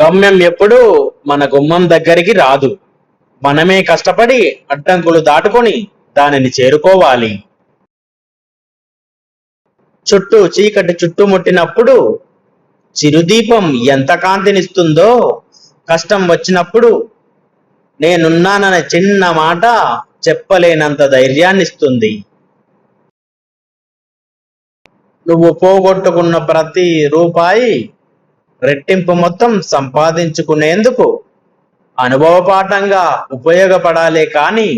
గమ్యం ఎప్పుడు మన గుమ్మం దగ్గరికి రాదు. మనమే కష్టపడి అడ్డంకులు దాటుకొని దానిని చేరుకోవాలి. చుట్టూ చీకటి చుట్టుముట్టినప్పుడు చిరుదీపం ఎంత కాంతినిస్తుందో కష్టం వచ్చినప్పుడు నేనున్నాననే చిన్న మాట చెప్పలేనంత ధైర్యాన్నిస్తుంది. నువ్వు పోగొట్టుకున్న ప్రతి రూపాయి రెట్టింపు మొత్తం సంపాదించుకునేందుకు అనుభవపాఠంగా ఉపయోగపడాలే కానీ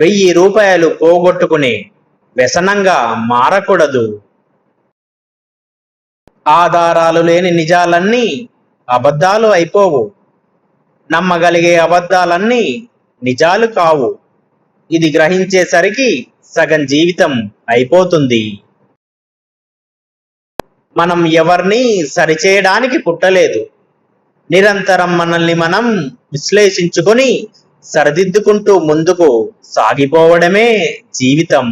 వెయ్యి రూపాయలు పోగొట్టుకునే వ్యసనంగా మారకూడదు. ఆధారాలు లేని నిజాలన్నీ అబద్ధాలు అయిపోవు. నమ్మగలిగే అబద్ధాలన్నీ నిజాలు కావు. ఇది గ్రహించేసరికి సగం జీవితం అయిపోతుంది. మనం ఎవరిని సరిచేయడానికి పుట్టలేదు. నిరంతరం మనల్ని మనం విశ్లేషించుకొని సరిదిద్దుకుంటూ ముందుకు సాగిపోవడమే జీవితం.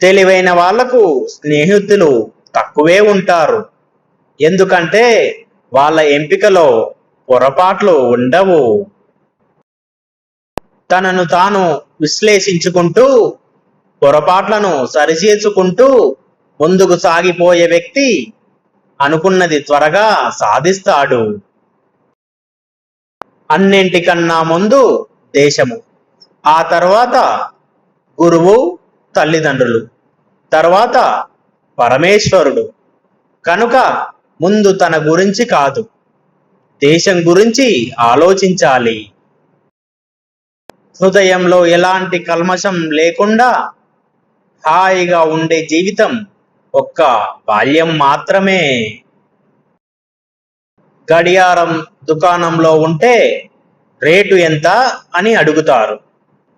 తెలివైన వాళ్ళకు స్నేహితులు తక్కువే ఉంటారు. ఎందుకంటే వాళ్ళ ఎంపికలో పొరపాట్లు ఉండవు. తనను తాను విశ్లేషించుకుంటూ పొరపాట్లను సరిచేసుకుంటూ ముందుకు సాగిపోయే వ్యక్తి అనుకున్నది త్వరగా సాధిస్తాడు. అన్నింటికన్నా ముందు దేశము ఆ తర్వాత గురువు తల్లిదండ్రులు తర్వాత పరమేశ్వరుడు. కనుక ముందు తన గురించి కాదు దేశం గురించి ఆలోచించాలి. హృదయంలో ఎలాంటి కల్మషం లేకుండా హాయిగా ఉండే జీవితం ఒక్క బాల్యం మాత్రమే. గడియారం దుకాణంలో ఉంటే రేటు ఎంత అని అడుగుతారు.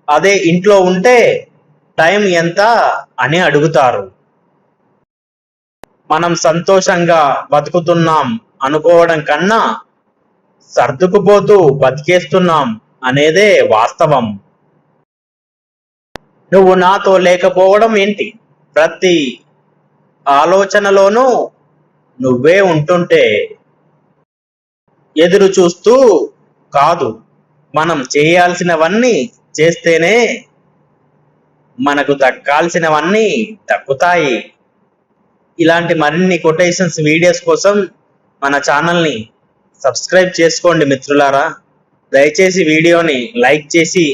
అదే ఇంట్లో ఉంటే టైం ఎంత అని అడుగుతారు. మనం సంతోషంగా బతుకుతున్నాం అనుకోవడం కన్నా సర్దుకుపోతూ బతికేస్తున్నాం అనేదే వాస్తవం. నువ్వు నాతో లేకపోవడం ఏంటి? ప్రతి ఆలోచనలోనూ నువ్వే ఉంటుంటే ఎదురు చూస్తూ కాదు. మనం చేయాల్సినవన్నీ చేస్తేనే మనకు దక్కాల్సినవన్నీ దక్కుతాయి. ఇలాంటి మరిన్ని కొటేషన్స్ వీడియోస్ కోసం మన ఛానల్ని సబ్స్క్రైబ్ చేసుకోండి మిత్రులారా. దయచేసి వీడియోని లైక్ చేసి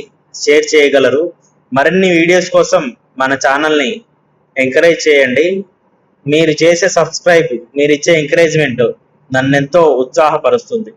షేర్ చేయగలరు. మరిన్ని వీడియోస్ కోసం మన ఛానల్ని ఎంకరేజ్ చేయండి. మీరు చేసే సబ్స్క్రైబ్ మీరు ఇచ్చే ఎంకరేజ్మెంట్ నన్నెంతో ఉత్సాహపరుస్తుంది.